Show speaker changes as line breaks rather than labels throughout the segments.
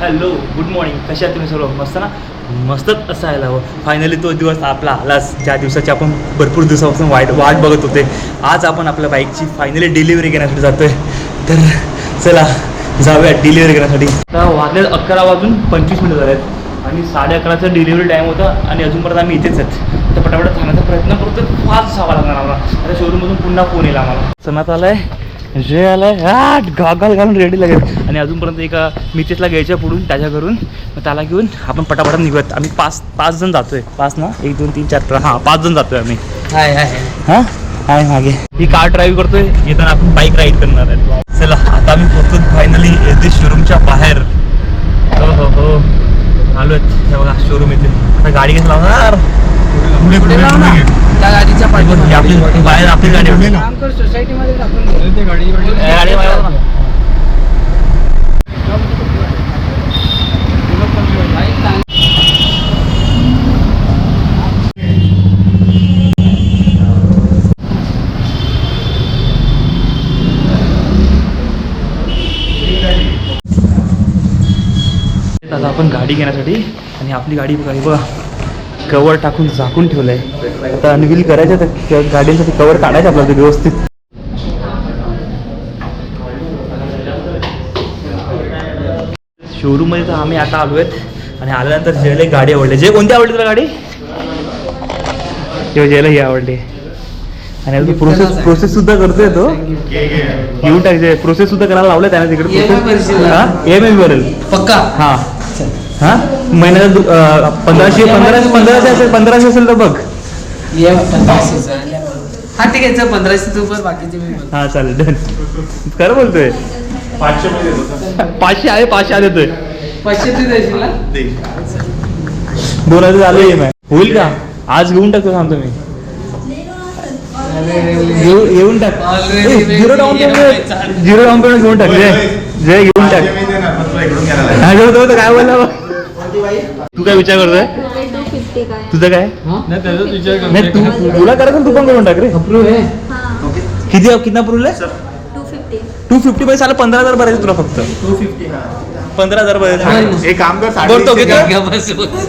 Hello good morning कशा आहात तुम्ही सर्व? मस्त ना? मस्तच असायला हवं. फायनली तो दिवस आपला आलाच. ज्या दिवसाची आपण भरपूर दिवसापासून वाईट वाट बघत होते. आज आपण आपल्या बाईकची फायनली डिलिव्हरी घेण्यासाठी जातोय. तर चला जाऊया डिलिव्हरी घेण्यासाठी. आता वाजले अकरा वाजून पंचवीस मिनिटं झाले आहेत आणि साडे अकराचा डिलिव्हरी टाईम होता आणि अजूनपर्यंत आम्ही इथेच आहेत. तर पटापट जाण्याचा प्रयत्न करतो फास्ट जावा लागणार आम्हाला. आता शोरूममधून पुन्हा फोन येईल आम्हाला. सणात आलाय. जे आलाय हा गॉगल घालून रेडी लागेल आणि अजूनपर्यंत एका मितेशला घ्यायच्या पुढून त्याच्या घरून मग त्याला घेऊन आपण पटापट निघूयात. आम्ही पाच पाच जण जातोय. पाच ना? एक दोन तीन चार हां पाच जण जातोय आम्ही.
हाय हाय
हां? आहे मागे. ही कार ड्राईव्ह करतोय. येताना आपण बाईक राईड करणार आहे चला आता आम्ही पोहोचतो फायनली येते शोरूमच्या बाहेर. हो हो हो. आलो आहेत बघा शोरूम येते आता गाडी कसं लावणार. पुढे पुढे
लाव ना. त्या गाडीच्या पाठीमागे.
आपली बाहेर आपली गाडी होती
काम कर सोसायटी मध्ये टाकून दे.
ए, गाडी बाहेर लाव ना.
बाईक चांगली.
आता आपण गाडी घेण्यासाठी आणि आपली गाडी बघा हे बघा कवर टाकून झाकून ठेवलंय. आता अनव्हील करायचं तर गाडीसाठी कवर काढायचं आपल्याला ते व्यवस्थित. शोरूममध्ये तर आम्ही आता आलो आहेत आणि आल्यानंतर जयला गाडी आवडली. जे कोणती आवडली तुला गाडी? तेव्हा जयला ही आवडली. आणि अजून प्रोसेस प्रोसेस सुद्धा करतोय तो. घेऊन टाकायचे प्रोसेस सुद्धा करायला लावलं त्याने तिकडे? एम एम भरेल
पक्का?
हा. हा? अं, पंधराशे पंधराशे पंधराशे असेल पंधराशे असेल तर बघ.
हा ठीक आहे चल पंधराशे तू पण बाकीचे मी बोलतो.
हा चालेल डन. खरं बोलतोय. पाचशे आहे पाचशे आले येतोय
पाचशे तू देशील ना?
दोन हजार एम होईल का? आज घेऊन टाकतो सांगतो मी येऊ- येऊन टाक.
Already
zero down payment. Zero down payment घेऊन टाक जय जय घेऊन टाक. हा, काय बोलला. तू काय विचार करतोय?
काय?
तुझं काय? नाही तू तू- तुला करायचं तू पण करून टाक रे.
अप्रूव्ह आहे.
हां.
किती कितना पुरले
टू फिफ्टी
टू फिफ्टी पैसे आलं पंधरा हजार भरायचे तुला फक्त. पंधरा हजार भरायचे
एक काम कर
बोलतो घेतो.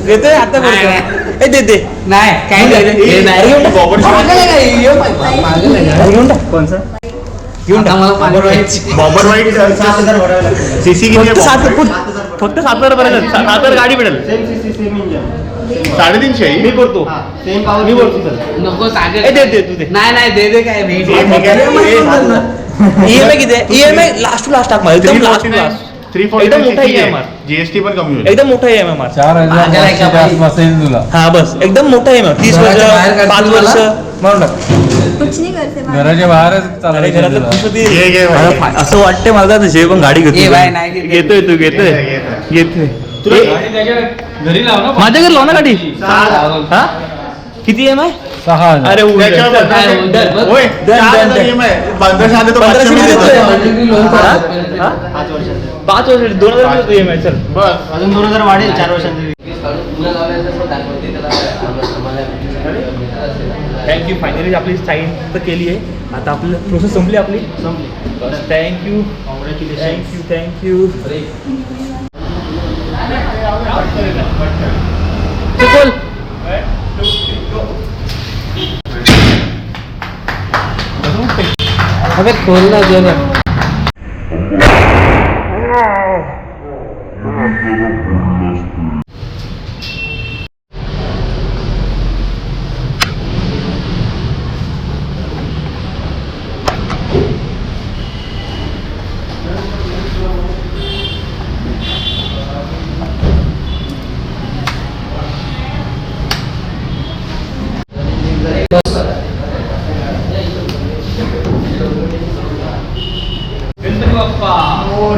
घेतोय आता
नाही,
बोलतो ए दे दे.
नाही काही नाही.
घेऊन टाक.
बॉबर वाईट. सात हजार भरावे लागतील सीसी किती
फक्त
आहे
सात फक्त हजार भरायचं सात सात हजार गाडी मिळेल.
साडेतीनशे आहे?
मी करतो. मी बोलतो. चल
नको सागर.
ए, दे, दे, तू दे.
नाही नाही दे दे काय
ठीक आहे.
ईएमआय किती आहे? ईएमआय लास्ट टू लास्ट टाक मला. एकदम लास्ट टू
349
लास्ट
349
एकदम मोठा
CC आहे.
EMR.
जीएसटी पण कमी होईल
एकदम मोठा ईएमआय मार
चार हजार
माझ्या
पाचशे
एका
च्या
बाई-
आसपास येईल तुला
हा बस एकदम मोठा ईएमआय तीस वर्ष
घराच्या बाहेर काढतील
पाच? वर्ष मारून टाक
कुछ नाही करते बाबा.
घराच्या बाहेरच
अरे
चालायचं
घरातलं
तुला.
खुश होती.
घे, घे,
मला
घे.
फा- असं वाटतंय मला आता जे पण गाडी
ए,
घेतो
बाय, नाही घेत.
घेतोय तू घेतोय. घेतोय
तुला
ए,
गाडी त्याच्या घरी लाव ना
माझ्या घरी लाव ना गाडी हा किती ईएमआय
सहा हजार
अरे.
त्याच्यावर
काय
पंधराशे-?
बघ.
होय, चार हजार. EMI. पंधराशे आले तर
पंधराशे
पाचशे
मध्ये
मध्ये
देतोय.
देतो.
लोन
हा?
काढा.
हा? पाच वर्ष दोन हजार चल.
बस. अजून दोन हजार वाढेल चार वर्षांनी
थँक्यू फायनली आपली साईन तर केली आहे. आता आपली प्रोसेस संपली आपली? संपली. थँक्यू थँक्यू थँक्यू बोल
अबे खोल ना जरा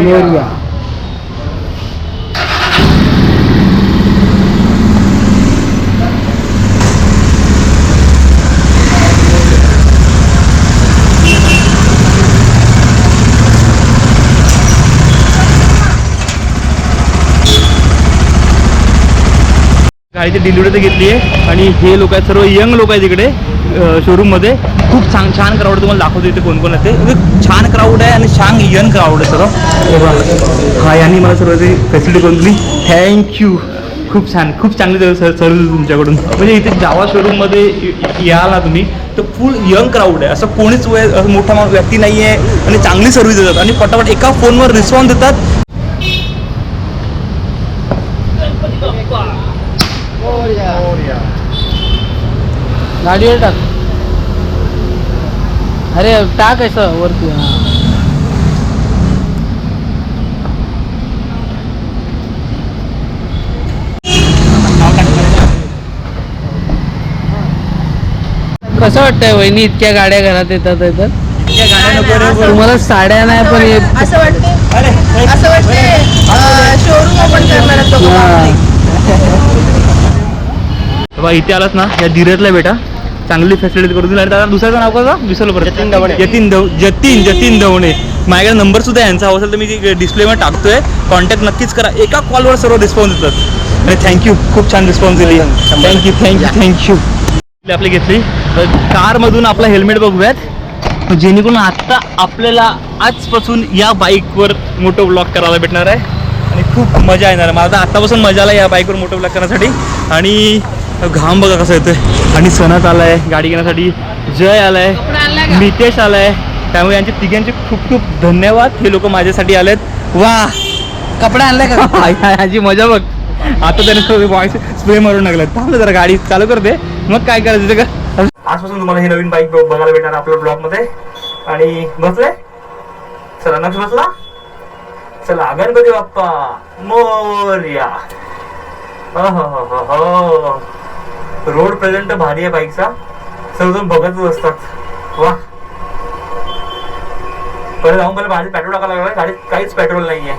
मोरया
गाडीची डिलिव्हरी तर घेतली आहे. आणि हे लोक आहेत सर्व यंग लोक आहेत इकडे. शोरूममध्ये खूप छान छान क्राऊड तुम्हाला दाखवतो इथे कोण कोण आहे ते. म्हणजे छान क्राऊड आहे आणि छान यन क्राऊड आहे सर्व. हा यांनी मला सर्व ते फॅसिलिटी करून दिली. थँक्यू खूप छान खूप चांगली सर्व्हिस तुमच्याकडून. म्हणजे इथे जावा शोरूममध्ये याल ना तुम्ही तर फुल यंग क्राऊड आहे. असं कोणीच वय असं मोठा व्यक्ती नाही आहे आणि चांगली सर्व्हिस देतात. आणि पटापट एका फोनवर रिस्पॉन्स देतात.
गाडीवर टाक. अरे टाक असं वरती हा. कसं वाटतंय वहिनी इतक्या गाड्या घरात येतात येतात? तुम्हाला साड्या नाही पण येत
असं वाटते असं वाटते शोरूम ओपन करणार
इथे आलास ना? या धीरजला बेटा चांगली फॅसिलिटी करून दिली. आणि त्याला दुसऱ्याचं नाव कसं विसरलं परत
जतीन दवणे.
जतीन दव जतीन जतीन दवणे. माझ्याकडे नंबर सुद्धा यांचा हवा असेल तर मी डिस्प्लेवर टाकतोय. कॉन्टॅक्ट नक्कीच करा. एका कॉलवर सर्व रिस्पॉन्स देतात आणि थँक्यू खूप छान रिस्पॉन्स दिली. थँक्यू थँक्यू थँक्यू आपली घेतली. तर कारमधून आपला हेल्मेट बघूयात. जेणेकरून आत्ता आपल्याला आजपासून या बाईकवर मोठं ब्लॉग करायला भेटणार आहे. आणि खूप मजा येणार आहे. मला तर आत्तापासून मजा आला या बाईकवर मोठं ब्लॉग करण्यासाठी. आणि घाम बघा कसं येतोय. आणि सणत आलाय गाडी घेण्यासाठी जय आलाय मितेश आलाय. त्यामुळे यांचे तिघांचे खूप खूप धन्यवाद. हे लोक माझ्यासाठी आलेत. वा!
कपडे आणले का?
ह्याची मजा बघ. आता त्याने वॉइस स्प्रे मारून लागला थांबलं जरा गाडी चालू करते मग काय करायचं ते का? आजपासून तुम्हाला ही नवीन बाईक बघायला भेटणार आपल्या ब्लॉगमध्ये आणि बसले? चला नक्ष बसला? चला गणपती बाप्पा मोर्या. हो रोड पर्यंत भारी आहे बाईकचा. सर्वजण बघतच असतात. वा. परत जाऊन मला भाजी पेट्रोल टाकायला लागला. गाडीत काहीच पेट्रोल नाहीये.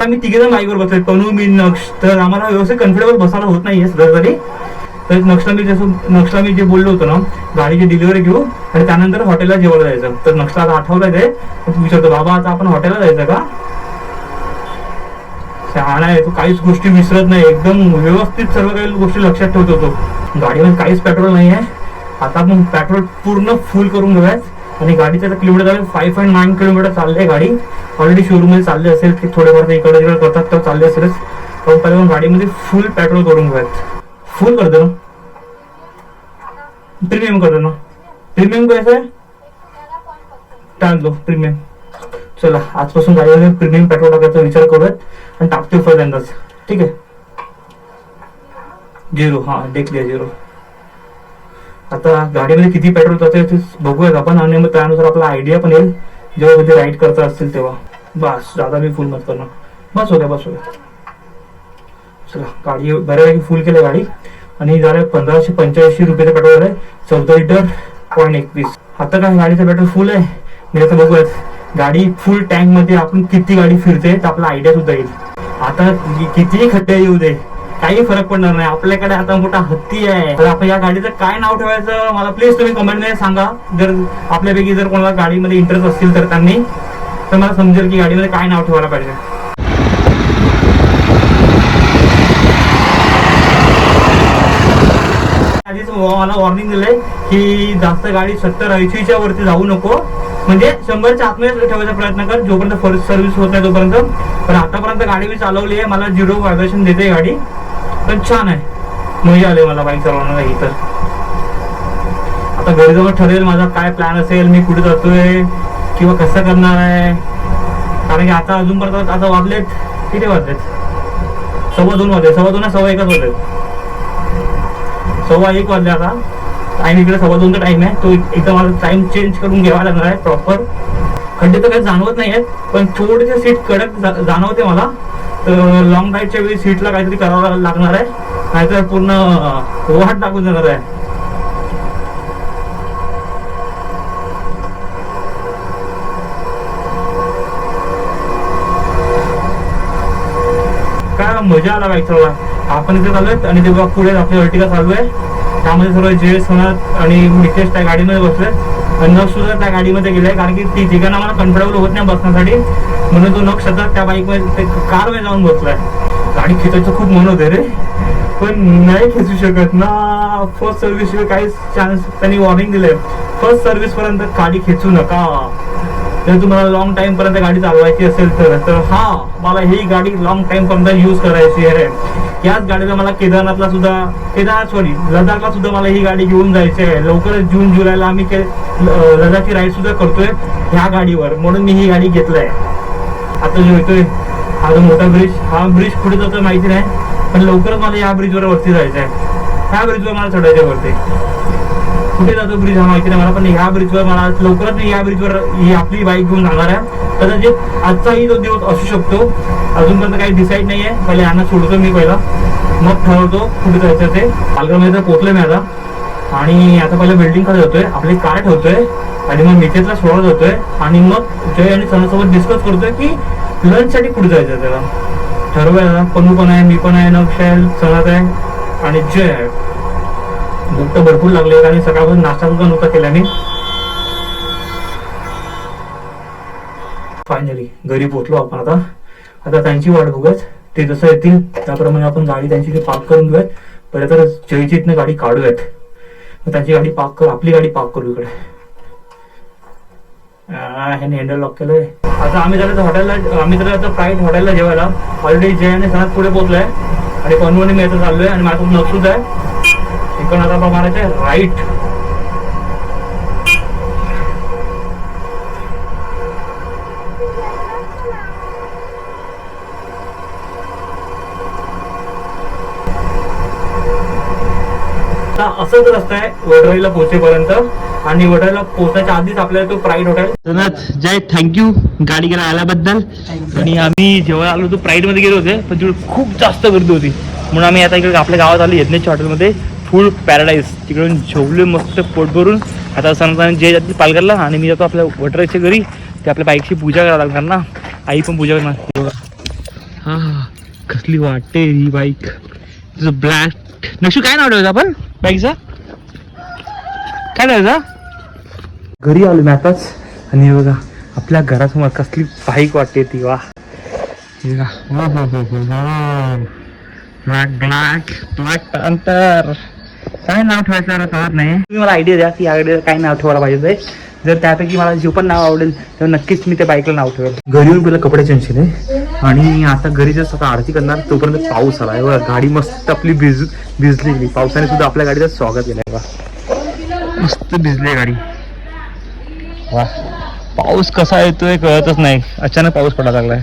आम्ही तिघे जण बाईकवर बसतोय कनू मी नक्ष तर आम्हाला व्यवस्थित कम्फर्टेबल बसायला होत नाहीये सध्या तरी तर नक्षला मी जसं नक्षला मी जे बोललो होतो ना गाडीची डिलिव्हरी घेऊ आणि त्यानंतर हॉटेलला जेवायला जायचं. तर नक्षला आता आठवलं ते. विचारतो बाबा आता आपण हॉटेलला जायचं का? शहाणा आहे तो काहीच गोष्टी विसरत नाही. एकदम व्यवस्थित सर्व काही गोष्टी लक्षात ठेवतो तो गाडीमध्ये काहीच पेट्रोल नाही आहे. आता आपण पेट्रोल पूर्ण फुल करून घेऊयाच आणि गाडीचं आता किलोमीटर झालं फाईव्ह पॉईंट नाईन किलोमीटर चालले गाडी. ऑलरेडी शोरूममध्ये चालले असेल की थोडेफार इकडे तिकडे करतात तर चालले असेलच. पण पहिले गाडीमध्ये फुल पेट्रोल करून घेऊयात. फुल करतो ना? प्रीमियम करतो ना? प्रीमियम कसं? आहे टाकलो प्रीमियम चला आजपासून गाडीमध्ये प्रीमियम पेट्रोल टाकायचा विचार करूयात. आणि टाकतोय पहिल्यांदाच ठीक आहे? झिरो हा देखलिया झिरो आता गाडीमध्ये किती पेट्रोल जाते ते बघूयात आपण. आणि मग त्यानुसार आपला आयडिया पण येईल. जेव्हा कधी राईड करता असतील तेव्हा. बस दादा मी फुल मत करणार. बस होत्या बस हो चला गाडी बऱ्यापैकी फुल केलं गाडी. आणि झालं पंधराशे पंच्याऐंशी रुपयाचं पेट्रोल आहे चौदा लिटर पॉईंट एकवीस. आता काय गाडीचं पेट्रोल फुल आहे. मी आता बघूयात. गाडी फुल टँकमध्ये आपण किती गाडी फिरते तर आपला आयडिया सुद्धा येईल. आता कितीही खड्डे येऊ दे काही फरक पडणार नाही. आपल्याकडे आता मोठा हत्ती आहे. तर आपण या गाडीचं काय नाव ठेवायचं? मला प्लीज तुम्ही कमेंटमध्ये सांगा. जर आपल्यापैकी जर कोणाला गाडीमध्ये इंटरेस्ट असतील तर त्यांनी तर मला समजेल की गाडीमध्ये काय नाव ठेवायला पाहिजे. आधीच मला वॉर्निंग दिलंय की जास्त गाडी सत्तर ऐंशीच्या वरती जाऊ नको. म्हणजे शंभरच्या आतमध्ये ठेवायचा प्रयत्न कर. जोपर्यंत फर्स्ट सर्व्हिस होत नाही तोपर्यंत. पण आतापर्यंत गाडी मी चालवली आहे. मला झिरो व्हायब्रेशन देते गाडी. पण छान आहे. मजा आली मला बाईक चालवण्याला ही तर. आता घरी ठरेल माझा काय प्लॅन असेल मी कुठे जातोय किंवा कसं करणार आहे. कारण की आता अजूनपर्यंत आता वाजलेत. किती वाजलेत? सव्वा दोन वाजले. सव्वा दोन सव्वा एकच वाजलेत. सव्वा एक वाजले आता. टाइम इकडे सव्वा दोनचा टाइम आहे. तो एकदा मला टाइम चेंज करून घ्यावा लागणार आहे प्रॉपर खड्डे तर काही जाणवत नाही आहेत पण थोडेसे सीट कडक जाणवते मला. तर लॉंग राईडच्या वेळी सीटला काहीतरी करावं लागणार आहे. नाहीतर पूर्ण वाट टाकून जाणार आहे. काय मजा आला बाईक चालवा आपण इथे चालू आहेत आणि तेव्हा पुढे आपली अर्टिका चालू आहे त्यामध्ये सर्व जे सनत आणि मिथेश त्या गाडीमध्ये बसले. आणि नक्ष सुद्धा त्या गाडीमध्ये गेले कारण की ती ठिकाणा मला कम्फर्टेबल होत नाही बसण्यासाठी. म्हणून तो नक्ष सतत त्या बाईकमध्ये कारमध्ये जाऊन बसलाय. गाडी खेचायचं खूप मन होते रे. पण नाही खेचू शकत ना. फर्स्ट सर्व्हिस काही काहीच चान्स त्यांनी वॉर्निंग दिले फर्स्ट सर्व्हिस पर्यंत गाडी खेचू नका. जर तुम्हाला लॉंग टाइम पर्यंत गाडी चालवायची असेल तर तर हा मला ही गाडी लॉंग टाइम पर्यंत यूज करायची आहे. याच गाडीला मला केदारनाथला सुद्धा केदारनाथ सॉरी लडाखला सुद्धा मला ही गाडी घेऊन जायची आहे. लवकरच जून जुलैला आम्ही के लडाखची राईड सुद्धा करतोय ह्या गाडीवर. म्हणून मी ही गाडी घेतलाय. आता जो येतोय हा जो मोठा ब्रिज हा ब्रिज कुठे जातो माहिती नाही पण लवकरच मला या ब्रिजवर वरती जायचं आहे ह्या ब्रिजवर मला चढायचं आहे वरती. कुठे जातो ब्रिज हा माहिती नाही मला पण ह्या ब्रिजवर मला लवकरात या ब्रिजवर ही आपली बाईक घेऊन जाणार आहे. कदाचित आजचाही तो दिवस असू शकतो. अजूनपर्यंत काही डिसाईड नाही आहे पहिले यांना सोडतो मी पहिला. मग ठरवतो कुठे जायचं ते. पालघरमध्ये तर पोहोचलोय मी आता. आणि आता पहिले बिल्डिंग खाली जातोय. आपली कार ठेवतोय. आणि मग मितेतला सोडत जातोय. आणि मग जय आणि सणासोबत डिस्कस करतोय की लंच साठी कुठे जायचं त्याला. ठरवूया. पन्नू पण आहे मी पण आहे नक्ष आहे सणात आहे. आणि जय आहे. भूक भरपूर लागले आणि सकाळपासून नाश्ता सुद्धा नव्हता केल्याने. फायनली घरी पोहोचलो आपण आता. आता त्यांची वाट बघूयात. ते जसं येतील त्याप्रमाणे आपण गाडी त्यांची ते पार्क करून घेऊयात. पहिले तर जयची गाडी काढूयात. मग त्यांची गाडी पार्क कर आपली गाडी पार्क करू इकडे. ह्याने हँडल लॉक केलंय. आता आम्ही जरा हॉटेलला आम्ही झालं आता प्राईट हॉटेलला जेवायला. ऑलरेडी जय आणि सणात पुढे पोहोचलोय. आणि पनवणी मी आता चाललोय आणि माझ्यासोबत नसूच आहे. तिकडून आता आपण मारायचं राईट आता असंच रस्ता आहे वडराईला पोहोचेपर्यंत. आणि वडराईला पोहोचायच्या आधीच आपल्याला तो Pride hotel Sanat Jay thank you गाडी घेऊन आल्याबद्दल. आणि आम्ही जेव्हा आलो होतो प्राईडमध्ये गेलो होते पण तिकडे खूप जास्त गर्दी होती. म्हणून आम्ही आता इकडे आपल्या गावात आलो यज्ञेच्या हॉटेलमध्ये फूड पॅराडाईज. तिकडून झोवले मस्त पोट भरून. आता सांगताना जे जय जातील पालघरला आणि मी जातो आपल्या वडराईच्या घरी. ते आपल्या बाईकची पूजा करावं लागणार ना. आई पण पूजा करणार. हे हा कसली वाटते ही बाईक. तुझं ब्लॅक नक्षू काय नाव ठेवायचं आपण? बाईकचा? काय ठेवायचा? घरी आलो मी आताच. आणि हे बघा आपल्या घरासमोर कसली बाईक वाटते ती वा. ब्लॅक ब्लॅक ब्लॅक पॅन्थर काय नाव ठेवायचं कळत नाही? तुम्ही मला आयडिया द्या की या गाडीला काय नाव ठेवायला पाहिजे ते जर त्यापैकी मला जे पण नाव आवडेल तर नक्कीच मी त्या बाईकला नाव ठेवेल. घरी येऊन पहिलं कपडे चेंज केले. आणि आता घरी जर आता आरती करणार तोपर्यंत पाऊस आला बघा गाडी मस्त आपली भिज भिजली गेली. पावसाने सुद्धा आपल्या गाडीचं स्वागत केलंय. बघा. मस्त भिजली गाडी. वा पाऊस कसा येतोय कळतच नाही. अचानक पाऊस पडायला लागलाय.